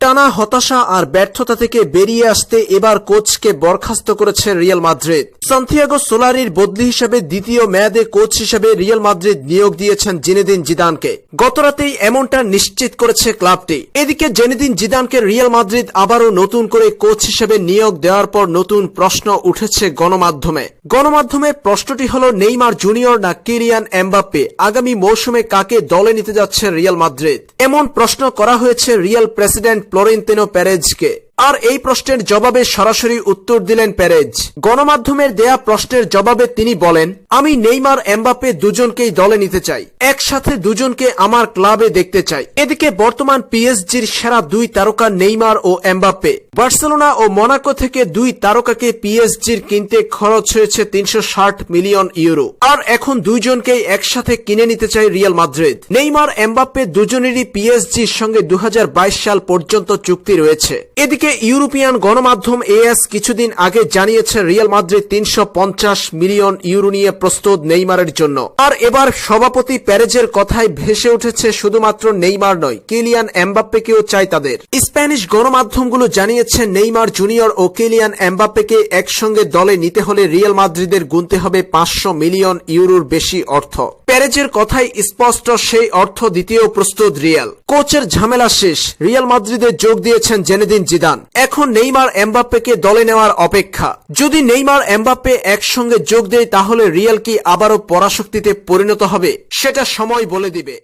টানা হতাশা আর ব্যর্থতা থেকে বেরিয়ে আসতে এবার কোচকে বরখাস্ত করেছে রিয়াল মাদ্রিদ। সান্তিয়াগো সোলারির বদলি হিসেবে দ্বিতীয় মেয়াদে কোচ হিসেবে রিয়াল মাদ্রিদ নিয়োগ দিয়েছেন জেনেদিন জিদানকে। গতরাতেই এমনটা নিশ্চিত করেছে ক্লাবটি। এদিকে জেনেদিন জিদানকে রিয়াল মাদ্রিদ আবারও নতুন করে কোচ হিসেবে নিয়োগ দেওয়ার পর নতুন প্রশ্ন উঠেছে গণমাধ্যমে। গণমাধ্যমে প্রশ্নটি হল, নেইমার জুনিয়র না কিরিয়ান এমবাপ্পে? আগামী মৌসুমে কাকে দলে নিতে যাচ্ছে রিয়াল মাদ্রিদ? এমন প্রশ্ন করা হয়েছে রিয়াল প্রেসিডেন্ট Florentino Perezকে আর এই প্রশ্নের জবাবে সরাসরি উত্তর দিলেন প্যারেজ গণমাধ্যমের দেয়া প্রশ্নের জবাবে তিনি বলেন, আমি নেইমার, এমবাপ্পে দুজনকেই দলে নিতে চাই। একসাথে দুজনকে আমার ক্লাবে দেখতে চাই। এদিকে বর্তমান পিএসজির সেরা দুই তারকা নেইমার ও এমবাপ্পে। বার্সেলোনা ও মোনাকো থেকে দুই তারকাকে পিএসজির কিনতে খরচ হয়েছে তিনশো ষাট মিলিয়ন ইউরো। আর এখন দুইজনকেই একসাথে কিনে নিতে চাই রিয়াল মাদ্রিদ। নেইমার, এমবাপ্পে দুজনেরই পিএসজির সঙ্গে দু হাজার বাইশ সাল পর্যন্ত চুক্তি রয়েছে। এদিকে ইউরোপিয়ান গণমাধ্যম এএস কিছুদিন আগে জানিয়েছে, রিয়াল মাদ্রিদ তিনশো পঞ্চাশ মিলিয়ন ইউরো নিয়ে প্রস্তুত নেইমারের জন্য। আর এবার সভাপতি প্যারেজের কথায় ভেসে উঠেছে শুধুমাত্র নেইমার নয়, কিলিয়ান এমবাপ্পেকেও চাই তাদের। স্প্যানিশ গণমাধ্যমগুলো জানিয়েছে, নেইমার জুনিয়র ও কিলিয়ান এমবাপ্পেকে একসঙ্গে দলে নিতে হলে রিয়াল মাদ্রিদের গুনতে হবে পাঁচশো মিলিয়ন ইউরোর বেশি অর্থ। প্যারেজের কথাই স্পষ্ট, সেই অর্থ দ্বিতীয় প্রস্তুত রিয়াল। কোচের ঝামেলা শেষ, রিয়াল মাদ্রিদে যোগ দিয়েছেন জেনেদিন জিদান। এখন নেইমার এমবাপ্পেকে দলে নেওয়ার অপেক্ষা। যদি নেইমার এমবাপ্পে একসঙ্গে যোগ দেয়, তাহলে রিয়াল কি আবারও পরাশক্তিতে পরিণত হবে, সেটা সময় বলে দিবে।